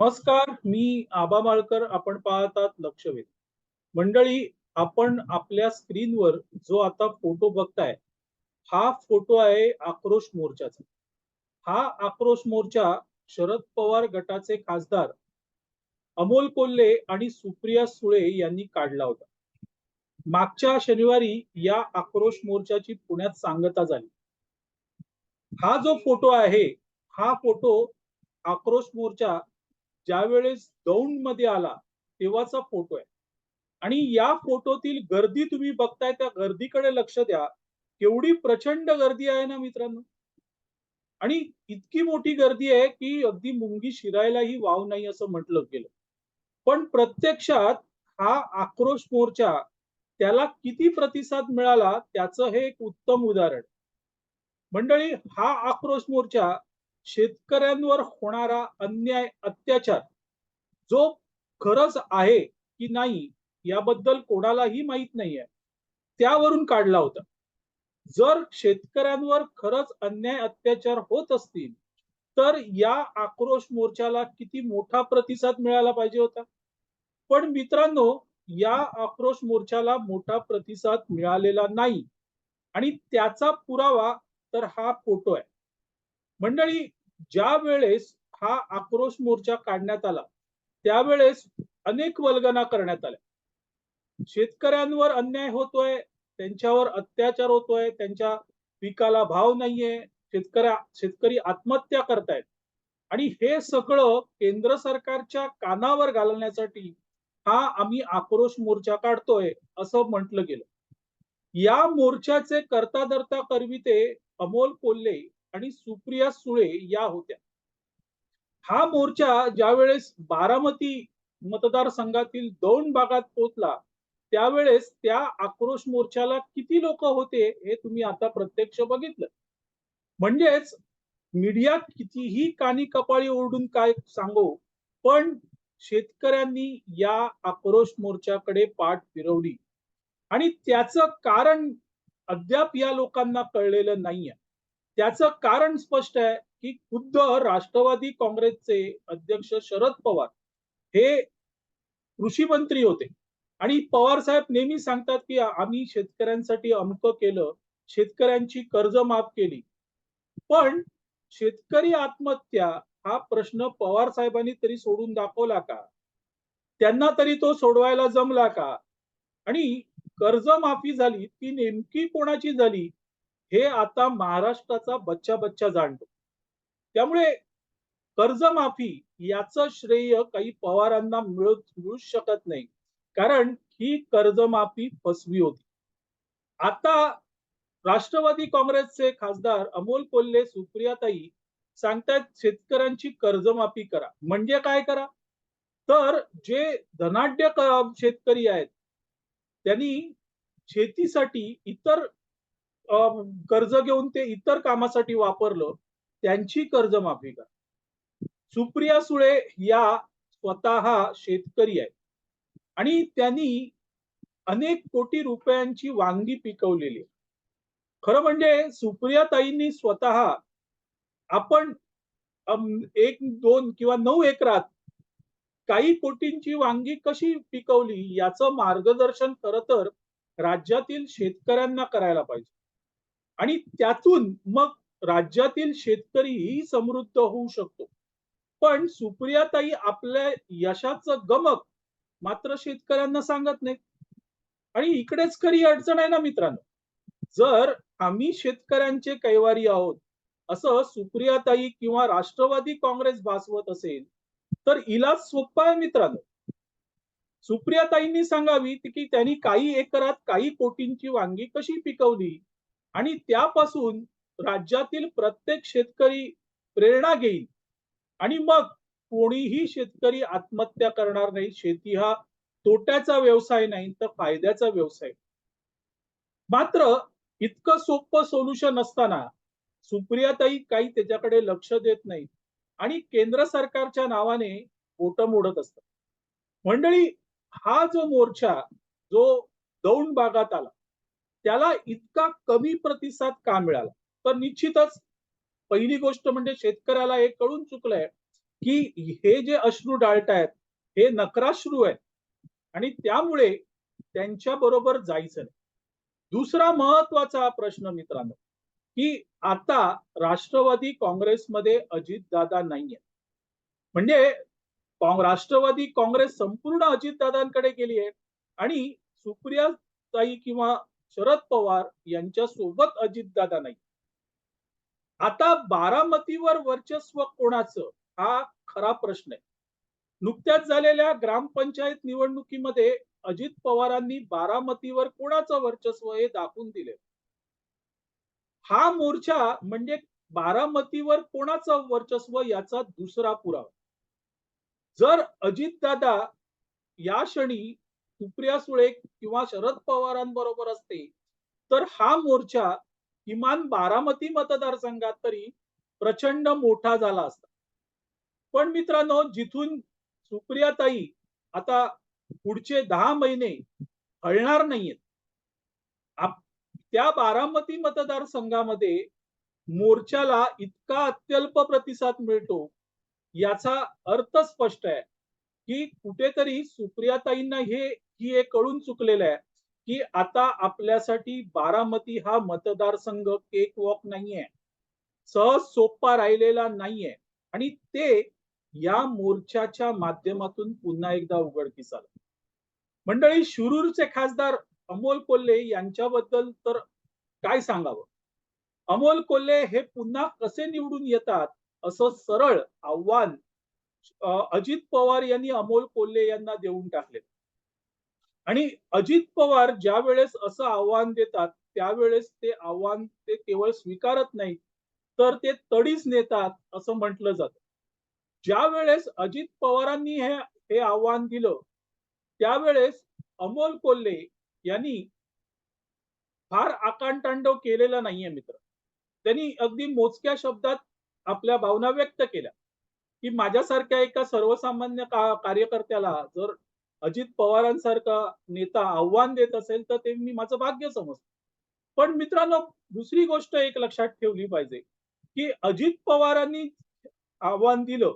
नमस्कार मी आबा माळकर आपण पाहतात लक्षवेध. मंडळी आपण आपल्या स्क्रीनवर जो आता फोटो बघताय हा फोटो आहे आक्रोश मोर्चाचा. हा आक्रोश मोर्चा शरद पवार गटाचे खासदार अमोल कोल्हे आणि सुप्रिया सुळे यांनी काढला होता. मागच्या शनिवारी या आक्रोश मोर्चाची पुण्यात सांगता झाली. हा जो फोटो आहे हा फोटो आक्रोश मोर्चा ज्यावेळेस दौंडमध्ये आला तेव्हाचा फोटो आहे. आणि या फोटोतील गर्दी तुम्ही बघताय त्या गर्दीकडे लक्ष द्या. केवढी प्रचंड गर्दी आहे ना मित्रांनो? आणि इतकी मोठी गर्दी आहे की अगदी मुंगी शिरायलाही वाव नाही असं म्हटलं गेलं. पण प्रत्यक्षात हा आक्रोश मोर्चा त्याला किती प्रतिसाद मिळाला त्याचं हे एक उत्तम उदाहरण. मंडळी हा आक्रोश मोर्चा शेतकऱ्यांवर होणारा अन्याय अत्याचार जो खरंच आहे की नाही याबद्दल कोणालाही माहीत नाहीये त्यावरून काढला होता. जर शेतकऱ्यांवर खरंच अन्याय अत्याचार होत असतील तर या आक्रोश मोर्चाला किती मोठा प्रतिसाद मिळाला पाहिजे होता? पण मित्रांनो या आक्रोश मोर्चाला मोठा प्रतिसाद मिळालेला नाही. आणि त्याचा पुरावा तर हा फोटो आहे. मंडळी ज्या वेळेस हा आक्रोश मोर्चा काढण्यात आला त्यावेळेस अनेक वल्गना करण्यात आल्या. शेतकऱ्यांवर अन्याय होतोय त्यांच्यावर अत्याचार होतोय त्यांच्या पिकाला भाव नाहीये शेतकऱ्या शेतकरी आत्महत्या करतायत. आणि हे सगळं केंद्र सरकारच्या कानावर घालण्यासाठी हा आम्ही आक्रोश मोर्चा काढतोय असं म्हटलं गेलं. या मोर्चाचे करता धरता करविते अमोल कोल्हे आणि सुप्रिया सुळे या होत्या. हा मोर्चा ज्यावेळेस बारामती मतदारसंघातील दोन भागात पोहोचला त्यावेळेस त्या आक्रोश मोर्चाला किती लोक होते हे तुम्ही आता प्रत्यक्ष बघितलं. म्हणजेच मीडिया कितीही कानी कपाळी ओरडून काय सांगो पण शेतकऱ्यांनी या आक्रोश मोर्चाकडे पाठ फिरवली. आणि त्याचं कारण अद्याप या लोकांना कळलेलं नाहीये. त्याचं कारण स्पष्ट आहे की खुद्द राष्ट्रवादी काँग्रेसचे अध्यक्ष शरद पवार हे कृषी मंत्री होते. आणि पवार साहेब नेहमी सांगतात की आम्ही शेतकऱ्यांसाठी अमक केलं शेतकऱ्यांची कर्ज माफ केली. पण शेतकरी आत्महत्या हा प्रश्न पवार साहेबांनी तरी सोडून दाखवला का? त्यांना तरी तो सोडवायला जमला का? आणि कर्जमाफी झाली ती नेमकी कोणाची झाली? हे आता महाराष्ट्राचा बच्चा बच्चा जाणतो. त्यामुळे कर्जमाफी याचं श्रेय काही पवारांना मिळत मिळू शकत नाही. कारण ही कर्जमाफी फसवी होती. आता राष्ट्रवादी काँग्रेसचे खासदार अमोल कोल्हे सुप्रियाताई सांगतायत शेतकऱ्यांची कर्जमाफी करा. म्हणजे काय करा? तर जे धनाढ्य शेतकरी आहेत त्यांनी शेतीसाठी इतर कर्ज घेऊन ते इतर कामासाठी वापरलं त्यांची कर्जमाफी करा. सुप्रिया सुळे या स्वतः शेतकरी आहेत. आणि त्यांनी अनेक कोटी रुपयांची वांगी पिकवलेली. खरं म्हणजे सुप्रिया ताईंनी स्वतः आपण एक दोन किंवा नऊ एकरात काही कोटींची वांगी कशी पिकवली याचं मार्गदर्शन खर तर राज्यातील शेतकऱ्यांना करायला पाहिजे. आणि त्यातून मग राज्यातील शेतकरीही समृद्ध होऊ शकतो. पण सुप्रियाताई आपल्या यशाचं गमक मात्र शेतकऱ्यांना सांगत नाही आणि इकडेच खरी अडचण आहे ना मित्रांनो. जर आम्ही शेतकऱ्यांचे कैवारी आहोत असं सुप्रियाताई किंवा राष्ट्रवादी काँग्रेस भासवत असेल तर इलाज सोपा आहे मित्रांनो. सुप्रियाताईंनी सांगावी की त्यांनी काही एकरात काही कोटींची वांगी कशी पिकवली? आणि त्यापासून राज्यातील प्रत्येक शेतकरी प्रेरणा घेईल. आणि मग कोणीही शेतकरी आत्महत्या करणार नाही. शेती हा तोट्याचा व्यवसाय नाही तर फायद्याचा व्यवसाय. मात्र इतकं सोपं सोल्युशन असताना सुप्रियाताई काही त्याच्याकडे लक्ष देत नाही आणि केंद्र सरकारच्या नावाने बोट मोडत असतात. मंडळी हा जो मोर्चा जो दौंड भागात आला त्याला इतका कमी प्रतिसाद का मिळाला? तर निश्चितच पहिली गोष्ट म्हणजे शेतकऱ्याला हे कळून चुकलंय की हे जे अश्रू डाळतायत हे नकराश्रू आहेत. आणि त्यामुळे त्यांच्या बरोबर जायचं नाही. दुसरा महत्त्वाचा प्रश्न मित्रांनो की आता राष्ट्रवादी काँग्रेसमध्ये अजितदादा नाहीये म्हणजे राष्ट्रवादी काँग्रेस संपूर्ण अजितदादांकडे गेली आहे आणि सुप्रिया ताई किंवा शरद पवार यांच्या सोबत अजितदादा नाही आता बारामतीवर वर्चस्व कोणाचं? हा खरा प्रश्न आहे. नुकत्याच झालेल्या ग्रामपंचायत निवडणुकीमध्ये अजित पवारांनी बारामतीवर कोणाचं वर्चस्व हे दाखवून दिले? हा मोर्चा म्हणजे बारामतीवर कोणाचं वर्चस्व याचा दुसरा पुरावा? जर अजितदादा या क्षणी सुप्रिया सुळे किंवा शरद पवारांबरोबर असते तर हा मोर्चा किमान बारामती मतदारसंघात तरी प्रचंड मोठा झाला असता. पण मित्रांनो जिथून सुप्रियाताई आता पुढचे दहा महिने हळणार नाहीयेत. त्या बारामती मतदारसंघामध्ये मोर्चाला इतका अत्यल्प प्रतिसाद मिळतो याचा अर्थ स्पष्ट आहे की कुठेतरी सुप्रियाताईंना हे ही हे कळून चुकलेलं आहे की आता आपल्यासाठी बारामती हा मतदारसंघ केक वॉक नाहीये. सहज सोपा राहिलेला नाहीये. आणि ते या मोर्चाच्या माध्यमातून पुन्हा एकदा उघडकीस आलं. मंडळी शुरूरचे खासदार अमोल कोल्हे यांच्याबद्दल तर काय सांगावं? अमोल कोल्हे हे पुन्हा कसे निवडून येतात असं सरळ आव्हान अजित पवार यांनी अमोल कोल्हे यांना देऊन टाकले आणि अजित पवार ज्या वेळेस असं आव्हान देतात त्यावेळेस ते आव्हान ते केवळ स्वीकारत नाही तर ते तडीच नेतात असं म्हटलं जात. ज्या वेळेस अजित पवारांनी हे हे आव्हान दिलं त्यावेळेस अमोल कोल्हे यांनी फार आकांतांडव केलेला नाहीये मित्र. त्यांनी अगदी मोजक्या शब्दात आपल्या भावना व्यक्त केल्या की माझ्यासारख्या एका सर्वसामान्य का कार्यकर्त्याला जर अजित पवारांसारखा नेता आव्हान देत असेल तर ते मी माझं भाग्य समजतो. पण मित्रांनो दुसरी गोष्ट एक लक्षात ठेवली पाहिजे की अजित पवारांनी आव्हान दिलं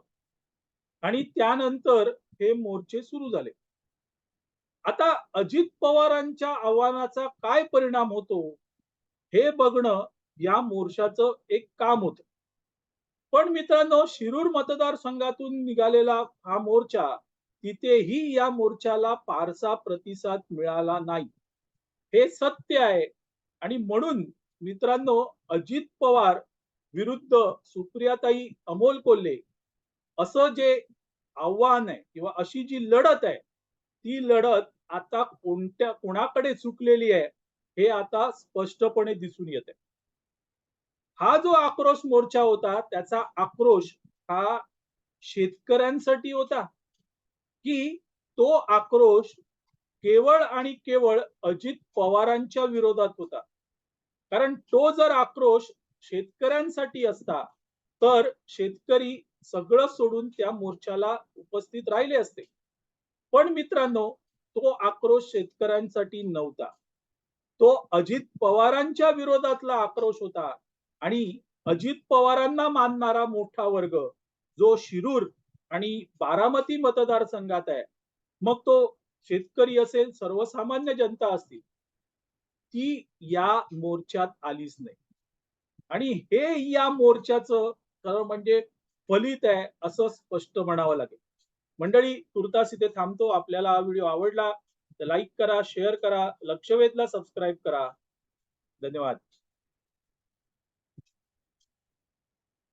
आणि त्यानंतर हे मोर्चे सुरू झाले. आता अजित पवारांच्या आव्हानाचा काय परिणाम होतो हे बघणं या मोर्चाचं एक काम होतं. पण मित्रांनो शिरूर मतदारसंघातून निघालेला हा मोर्चा तिथेही या मोर्चाला फारसा प्रतिसाद मिळाला नाही. हे सत्य आहे. आणि म्हणून मित्रांनो अजित पवार विरुद्ध सुप्रियाताई अमोल कोल्हे असं जे आव्हान आहे किंवा अशी जी लढत आहे ती लढत आता कोणत्या कोणाकडे चुकलेली आहे हे आता स्पष्टपणे दिसून येते हा जो आक्रोश मोर्चा होता त्याचा आक्रोश हा शेतकऱ्यांसाठी होता. की तो आक्रोश केवळ आणि केवळ अजित पवारांच्या विरोधात होता. कारण तो जर आक्रोश शेतकऱ्यांसाठी असता तर शेतकरी सगळं सोडून त्या मोर्चाला उपस्थित राहिले असते. पण मित्रांनो तो आक्रोश शेतकऱ्यांसाठी नव्हता. तो अजित पवारांच्या विरोधातला आक्रोश होता आणि अजित पवारांना मानणारा मोठा वर्ग जो शिरूर आणि बारामती मतदारसंघात आहे. मग तो शेतकरी असेल सर्वसामान्य जनता असतील ती या मोर्चात आलीच नाही. आणि हे या मोर्चाचं खरं म्हणजे फलित आहे असं स्पष्ट म्हणावं लागेल. मंडळी तुर्तास इथे थांबतो. आपल्याला हा व्हिडिओ आवडला तर लाईक करा शेअर करा लक्षवेधला सबस्क्राईब करा. धन्यवाद.